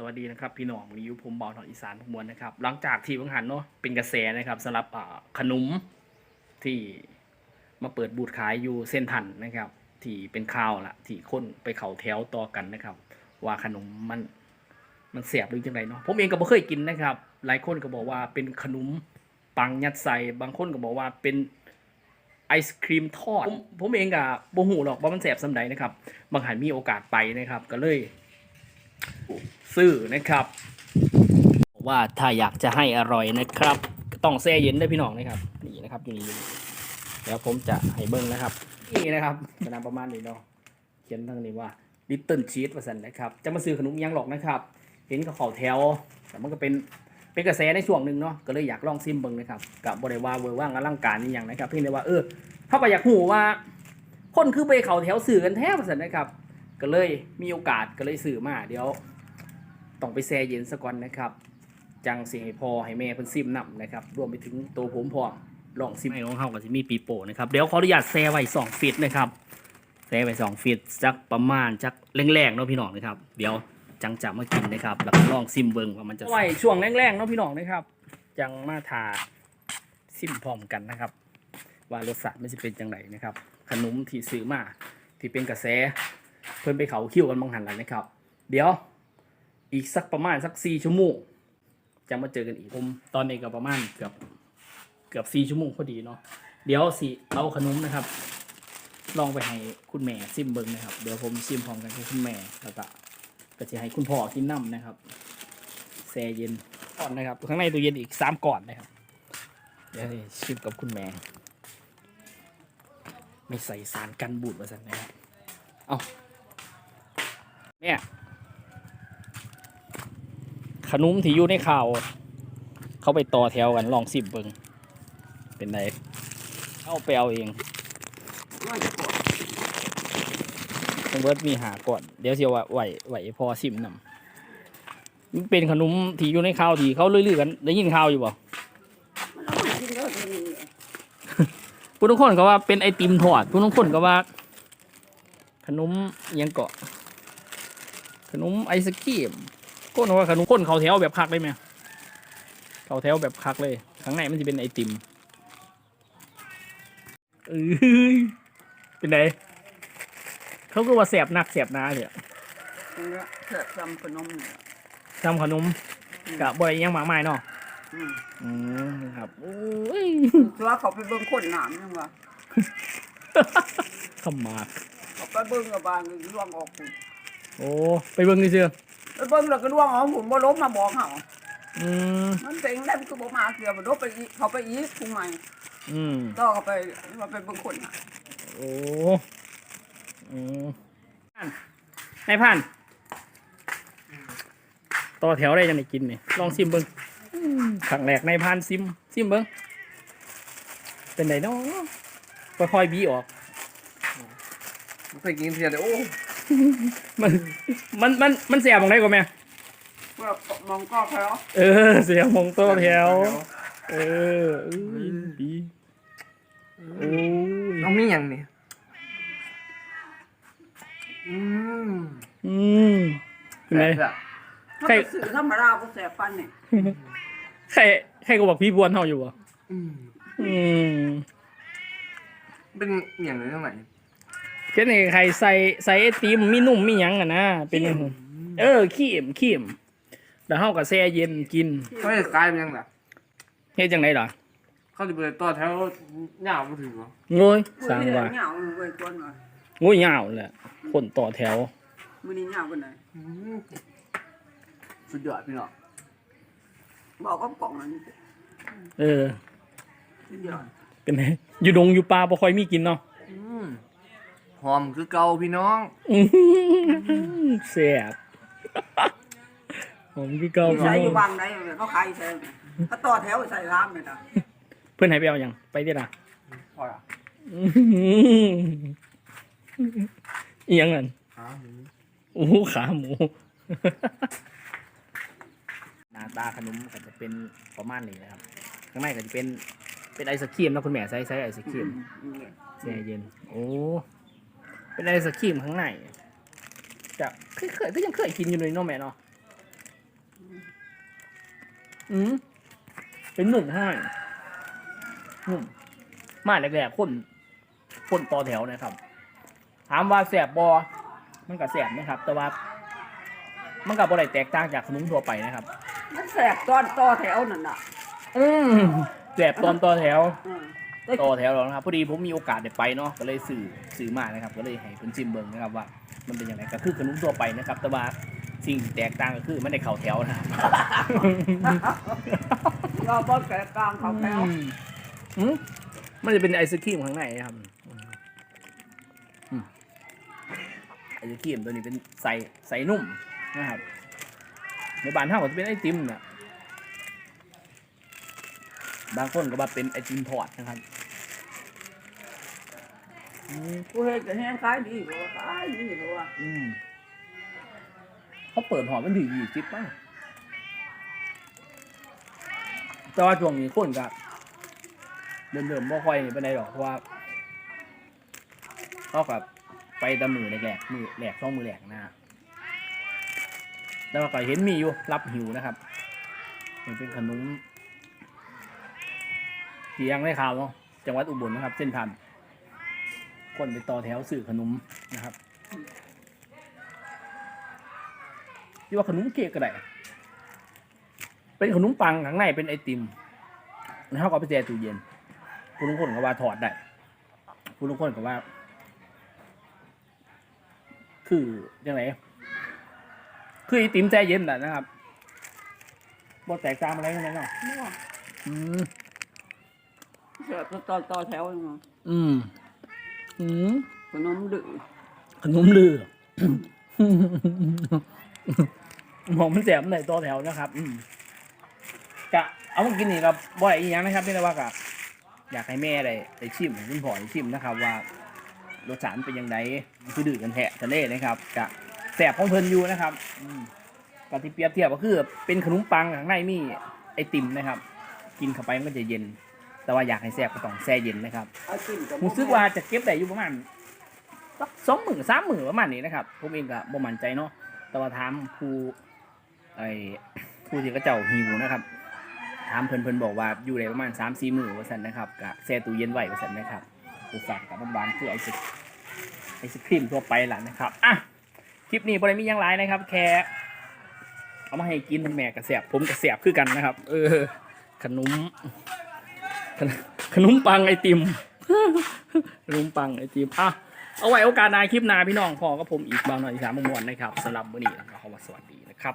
สวัสดีนะครับพี่น้องวันนี้อยู่ผมเบาทองอีสานทุกมวลนะครับ หลังจากที่เพิ่งหันเนาะเป็นกระแสนะครับสำหรับขนมที่มาเปิดบูธขายอยู่เส้นทันนะครับ ที่เป็นข่าวละที่คนไปเข่าแถวต่อกันนะครับ ว่าขนมมันมันเสียบหรือจังไรเนาะผมเองก็บ่เคยกินนะครับ หลายคนก็บอกว่าเป็นขนมปังยัดใส่บางคนก็บอกว่าเป็นไอศครีมทอด ผมผมเองก็บ่หูหรอกว่ามันแสบสำใดนะครับ บางหันมีโอกาสไปนะครับ ก็เลย ซื้อนะครับ ว่าถ้าอยากจะให้อร่อยนะครับ ต้องแช่เย็นด้พี่น้องนะครับนี่นะครับอยู่นี่อยู่นี่เดี๋ยวผมจะให้เบิ้งนะครับ นี่นะครับขนาดประมาณนี้เนาะเขียนทางนี้ว่า Little Cheese ว่าสันนะครับ จะมาซื้อขนมยังหรอกนะครับ เห็นเขาเขอแถว แต่มันก็เป็นเป็นกระแสในช่วงหนึ่งเนาะก็เลยอยากลองซิมเบิ้งนะครับกับบริวารเวอร์ว่างอลังการนี่อย่างนะครับเพียงแต่ว่าเออเขาก็อยากหูว่า คนคือไปเขาแถวสื่อกันแท้ว่าสันนะครับ ก็เลยมีโอกาสก็เลยสื่อมาเดี๋ยว ต้องไปแช่เย็นซะก่อนนะครับ จังสิให้พอให้แม่เพิ่นซิมนํนะครับรวมไปถึงตัวผมพร้อมลองซิมให้ของเฮาก็สิมีปีโป้นะครับเดี๋ยวขออนุญาตแช่ไว้2ฟิตนะครับแช่ไว้2ฟิตจักประมาณจักแรงๆเนาะพี่น้องนะครับ เดี๋ยวจังจะมากินนะครับแล้วก็ลองซิมเบิ่งว่ามันจะไว้ช่วงแรงๆเนาะพี่น้องนะครับ จังมาทาซิมพร้อมกันนะครับ ว่ารสชาติมันสิเป็นจังไดนะครับ ขนมที่ซื้อมาที่เป็นกระแสเพิ่นไปเขาคิวกันบางหันแล้วนะครับ เดี๋ยว อีกสักประมาณสักสี่ชั่วโมงจะมาเจอกันอีกผมตอนนี้ก็ประมาณเกือบเกือบสี่ชั่วโมงพอดีเนาะเดี๋ยวสิเอาขนมนะครับ ลองไปให้คุณแม่ซิมเบิงนะครับเดี๋ยวผมซิมพร้อมกันกับคุณแม่แล้วก็ก็จะให้คุณพ่อกินน้ำนะครับแช่เย็นก่อนนะครับข้างในตู้เย็นอีกสามก่อนนะครับ เดี๋ยวสิชิมกับคุณแม่ ไม่ใส่สารกันบูดมาสันนะครับเอาแม่ ขนมที่อยู่ในข่าว เขาไปต่อแถวกันลองสิบเบิงเป็นไรเอาไปเอาเองต้องเบิร์ดมีหาก่อน เดี๋ยวเสียวว่าไหวไหวพอสิมนำมันเป็นขนมที่อยู่ในข่าวที่เขาลือๆกัน ได้ยินข่าวอยู่บ่ผู้ทุกคนก็ว่าเป็นไอติมทอดผู้ทุกคนก็ว่า ขนมอิหยังเกาะ ขนมไอศกรีม ก้นว่าขนมก้นเขาแถวแบบคักเลยไหมเขาแถวแบบคักเลยข้างในมันจะเป็นไอติมเอ้ยเป็นไงเขาก็ว่าแสบหนักแสบหนาเนี่ยเนี่ยเสิร์ฟทำขนมเนี่ยทำขนมกับบอยยังหมากไม้เนาะอืมอืมครับโอ้ยตัวเขาไปเบิ่งคนหนามยังวะขมากเขาไปเบิ่งกับบางล่วงออกคุณโอ้ ไปเบิ่งดิเชื่อ ไปเบิ่งแล้วก็ล่วงออกหุ่นบ่ล้มมาบอกเขาอืมมันเป็นได้มันก็บ่มาเกือบบ่ลบไปอีกเขาไปอีกคุงใหม่อืมต่อเขาไปว่าไปเบิ่งคนน่ะโอ้อืมนายพันต่อแถวได้ยังไงกินเนี่ยลองซิมเบิ้งครั้งแรกนายพันซิมซิมเบิ้งเป็นไงเนาะค่อยๆบีออกไม่เคยกินเทียนเลยโอ้ มันมันมันมันเสียบของไหนก่อนแม่เพื่อมองก็เขาเออ เสียบของต่อแถวเออเอ้ยดีโอ้ยน้องมีอย่างเนี่ยอืมอืมเป็นไงแซ่บเขาใครไปซื้อธรรมดาก็แสบปันนี่ใครใครก็บอกพี่บวนเฮาอยู่อะอืมอืมเป็นอย่างไรทั้งไหนเช่นไข่ใส่ใส่ไอติมมีนุ่มมีหยังอะนะเป็นอย่างนั้นเออขี้มขี้มแล้วเฮาก็แช่เย็นกินเขาจะกลายเป็นยังไงเฮ็ดจังไดล่ะเขาจะไปต่อแถวหน้ามาถึงเหรอโง่ยมื้สร้างอนี้ว่าเหงาเว้ยคนว่าโง่ยยาวแหละคนต่อแถวมื้อนี้เหงากันไหนอืมสุดยอดพี่น้องบอกกับกล่องนั้นเออสุดยอดเป็นไงอยู่ดงอยู่ป่าบ่ค่อยมีกินเนาะอืม หอมคือเก่าพี่น้องอื้อหือแซ่บผมคือเก่าพี่ใส่อยู่น้องบางไหนเขาขายใส่เขาต่อแถวใส่ร้านเลยนะเพิ่นให้ไปเอาหยังไปเด้อล่ะพอละอื้อหืออีหยังนั่นหาหมูโอ้โหขาหมู หน้าตาขนมก็จะเป็นประมาณนี้นะครับ ข้างในก็จะเป็นเป็นไอศครีมนะคุณแม่ใช้ใช้ไอศครีมแช่เย็น โอ้ เป็นไอศครีมข้างในจะเคยเคยก็ยังเคยกินอยู่เลยเนาะแม่เนาะอืมเป็นหนุ่มให้หนุ่มมาแรกๆคนคนต่อแถวนะครับ ถามว่าแสบบอมันก็แสบนะครับ แต่ว่า มันก็บ่ได้แตกต่างจากขนมทั่วไปนะครับ มันแสบตอนต่อแถวนั่นน่ะ อืมแสบตอนต่อแถว อืม ต่อแถวแล้วนะครับพอดีผมมีโอกาสได้ไปเนาะก็เลยสื่อสื่อมานะครับ ก็เลยให้เพิ่นชิมเบิ่งนะครับว่า มันเป็นยังไงก็คือขนมทั่วไปนะครับ แต่ว่าสิ่งที่แตกต่างก็คือมันได้เข่าแถวนะครับรอบอลแกะกลางเขาแถวอืมอืมมันจะเป็นไอศครีมข้างในนะครับอืมไอศครีมตัวนี้เป็นใสใสนุ่มนะครับในบ้านเท่าก็จะเป็นไอติมนะบางคนก็ว่าเป็นไอติมทอดนะครับ กูเห็นแต่แห้งขายดีกว่าขายดีกว่าอืมเขาเปิดหอมันถือยี่สิบป่ะแต่ว่าช่วงนี้คนกับเดิมๆบ่ค่อยนี่เป็นไรหรอกเพราะว่าเขากับไปตะมือแหลกมือแหลกช่องมือแหลกนะแต่ว่าก็เห็นมีอยู่รับหิวนะครับมันเป็นขนมเทียงได้ข่าวเนาะจังหวัดอุบลนะครับ เส้นทาง คนไปต่อแถวสื่อขนมนะครับที่ว่าขนมเค้กก็ได้เป็นขนมปังข้างในเป็นไอติมแล้วเขาก็เอาไปแช่ตู้เย็นคุณลุงคนก็ว่าถอดได้คุณลุงคนก็ว่า คือยังไงคือไอติมแช่เย็นแหละนะครับบ่แตกต่างอะไรกันเลยเนาะอืมแสบตอนต่อแถวยังไงอืม อืมขนมดื้อขนมลือหมองมันแสบในตัวแถวนะครับอืมกะเอามากินนี่ครับบ่อยอีกอย่างนะครับพี่นว่ากะอยากให้แม่ได้ได้ชิมคุณพ่อได้ชิมนะครับ ว่ารสชาติเป็นยังไงคือดื้อกันแทะทะเลนะครับกะแสบของเพลินอยู่นะครับอืมกะที่เปรียบเทียบก็คือเป็นขนมปังข้างในมีไอติมนะครับ กินเข้าไปมันก็จะเย็น แต่ว่าอยากให้แสบก็ต้องแช่เย็นนะครับเอากินกับผมซึกว่าจะเก็บได้อยู่ประมาณสักสองหมื่นสามหมื่นประมาณนี้นะครับผมเองก็บ่มั่นใจเนาะแต่ว่าถามผู้ไอ้ผู้ที่เขาเจ้าหิวนะครับถามเพิ่นเพิ่นบอกว่าอยู่ได้ประมาณสามสี่หมื่นว่าซั่นนะครับกะแช่ตู้เย็นไว้ว่าซั่นนะครับผู้ฝากกับบ้านๆคือไอศไอศครีมทั่วไปล่ะนะครับอะคลิปนี้บ่ได้มีหยังหลายนะครับ แค่เอามาให้กินแม่กระแสบผมกระแสบคือกันนะครับ เออขนม ขนมปังไอติมขนมปังไอติมอะเอาไว้โอกาสหน้าคลิปหน้าพี่น้องพอก็ผมอีกบางหน่อยอีกสามมวนนะครับสำหรับวันนี้แล้วก็ขอว่าสวัสดีนะครับ